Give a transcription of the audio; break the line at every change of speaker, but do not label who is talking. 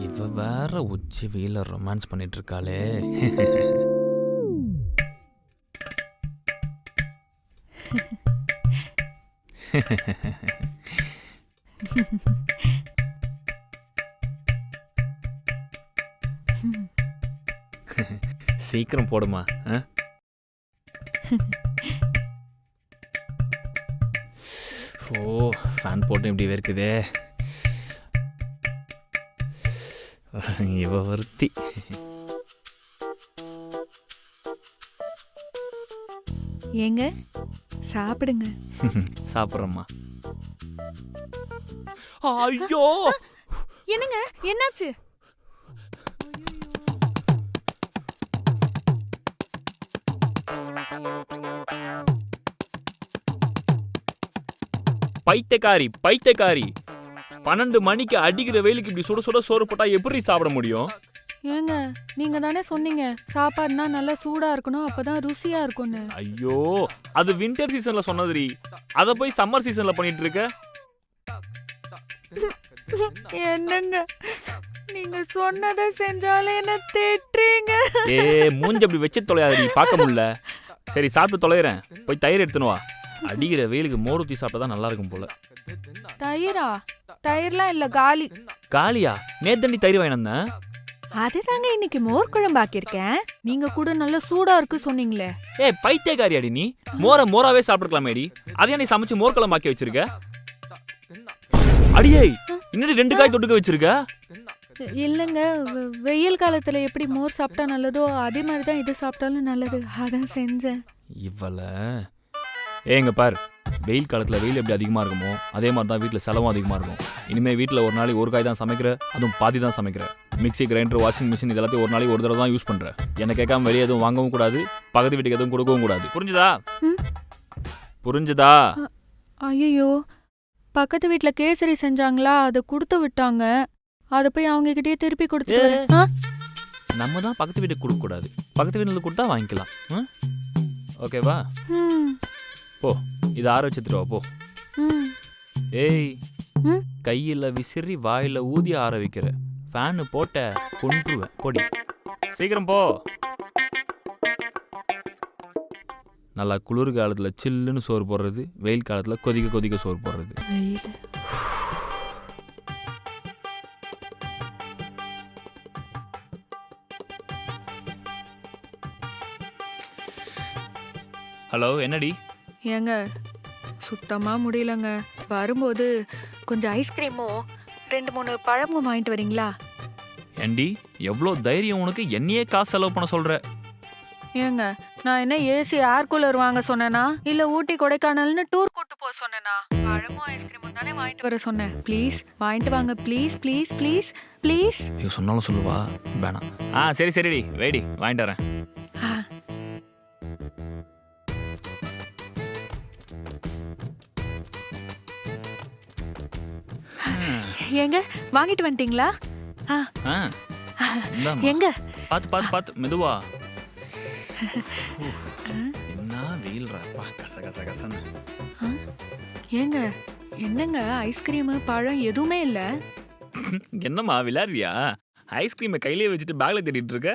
இவ வேற உச்சி வெயில ரொமான்ஸ் பண்ணிட்டு இருக்காளே சீக்கிரம் போடுமா ஓ ஃபேன் போட்டு இப்படி இருக்குதே இவ ஒருத்தி
ஏங்க சாப்பிடுங்க.
சாப்பிட்றம்மா. ஐயோ!
என்னங்க என்னாச்சு?
பைத்தியக்காரி பைத்தியக்காரி. பன்னெண்டு மணிக்கு அடிக்கிற வெயிலுக்கு இப்படி சுட சுட சோறு போட்டா எப்படி சாப்பிட முடியும்?
ஏங்க நீங்க தானே சொன்னீங்க சாப்பாடுனா நல்லா சூடா இருக்கணும் அப்பதான் ருசியா இருக்கும்னு.
ஐயோ அது வின்டர் சீசன்ல சொன்னதுரி அத போய் சம்மர் சீசன்ல பண்ணிட்டு இருக்க?
என்னங்க நீங்க சொன்னதை செஞ்சாலும் என்ன திட்டுறீங்க?
ஏ மூஞ்சி அப்படி வச்சு தொலையாதடி பார்க்க முடியல. சரி சாப்பிட்டு தொலைகிறேன் போய் தயிர் எடுத்துன்னு வா. அடிக்கிற வெயிலுக்கு மோர் ஊற்றி சாப்பிட்டா தான் நல்லா இருக்கும் போல.
தயிரா? தயிர்லாம் இல்ல காலி?
காலியா? நேத்தண்டி தயிர் வாங்கி வந்தேன்.
அதுதாங்க இன்னைக்கு மோர் குழம்பு ஆக்கியிருக்கேன். நீங்க கூட நல்லா சூடா இருக்கு சொன்னீங்களே.
ஏய் பைத்தியக்காரியாடி நீ. மோர மோராவே சாப்பிட்டுக்கலாமேடி. அதையா நீ சமைச்சு மோர் குழம்பு ஆக்கி வச்சிருக்க? அடியே இன்னடி ரெண்டு காய் தொட்டுக்க வச்சிருக்க?
இல்லைங்க வெயில் காலத்துல எப்படி மோர் சாப்பிட்டா நல்லதோ அதே மாதிரி தான் இது சாப்பிட்டாலும் நல்லது. அதான் செஞ்சேன்.
இவ்வள ஏங்க பார். வெயில் காலத்தில் வெயில் எப்படி அதிகமாக இருக்குமோ அதே மாதிரி தான் வீட்டில் செலவும் அதிகமாக இருக்கும். இனிமேல் வீட்டில் ஒரு நாளைக்கு ஒரு காய் தான் சமைக்கிற அதுவும் பாதி தான் சமைக்கிற. மிக்ஸி கிரைண்டர் வாஷிங் மிஷின் இது எல்லாத்தையும் ஒரு நாளைக்கு ஒரு தடவை தான் யூஸ் பண்ணுற என்னை கேட்காம வெளியே எதுவும் வாங்கவும் கூடாது பக்கத்து வீட்டுக்கு எதுவும் கொடுக்கவும் கூடாது. புரிஞ்சுதா. புரிஞ்சுதா?
ஐயோ பக்கத்து வீட்ல கேசரி செஞ்சாங்களா அதை கொடுத்து விட்டாங்க. அதை போய் அவங்க கிட்டயே திருப்பி. ஆ?
நம்ம தான் பக்கத்து வீட்டுக்கு கொடுக்கக்கூடாது. பக்கத்து வீட்டில் கொடுத்தா வாங்கிக்கலாம். ம்? ஓகேவா?
போ
இதை ஆற வச்சுட்டு போ. ஏய் கையில் விசிறி வாயில் ஊதி ஆற வைக்கிற. ஃபேனு போட்ட கொன்றுவேன். பொடி. சீக்கிரம் போ. நல்லா குளிர் காலத்தில் சில்லுன்னு சோறு போடுறது வெயில் காலத்தில் கொதிக்க கொதிக்க சோறு போடுறது. ஹலோ என்னடி?
ஏங்க சுத்தமா முடியலங்க. வரும்போது கொஞ்சம் ஐஸ்கிரீமும் ரெண்டு மூணு பழமும் வாங்கிட்டு வரீங்களா?
ஏண்டி எவ்வளோ தைரியம் உனக்கு? என்னையே காசு செலவு பண்ண சொல்ற.
ஏங்க நான் என்ன ஏசி ஏர் கூலர் வாங்க சொன்னேனா? இல்ல ஊட்டி கொடைக்கானல்னு டூர் கூட்டு போக சொன்னேனா? பழமும் ஐஸ்கிரீமும் தானே வாங்கிட்டு வர சொன்னேன். ப்ளீஸ் வாங்கிட்டு வாங்க. ப்ளீஸ் ப்ளீஸ் ப்ளீஸ் ப்ளீஸ்
ஐயோ சொன்னாலும் சொல்லுவா. வேணாம். ஆ சரி சரிடி. வெயிடி வாங்கிட்டு வரேன்.
ஏங்க வாங்கிட்டு வந்துட்டீங்களா. எங்க?
பார்த்து பார்த்து பார்த்து மெதுவா. என்ன வெயில் ராப்பா கச கச கசன்னு.
ஏங்க என்னங்க ஐஸ்கிரீமு பழம் எதுவுமே இல்ல?
என்னம்மா விளையாடுறியா? ஐஸ்கிரீமை கையிலேயே வச்சுட்டு பேக்ல தேடிட்டு இருக்க?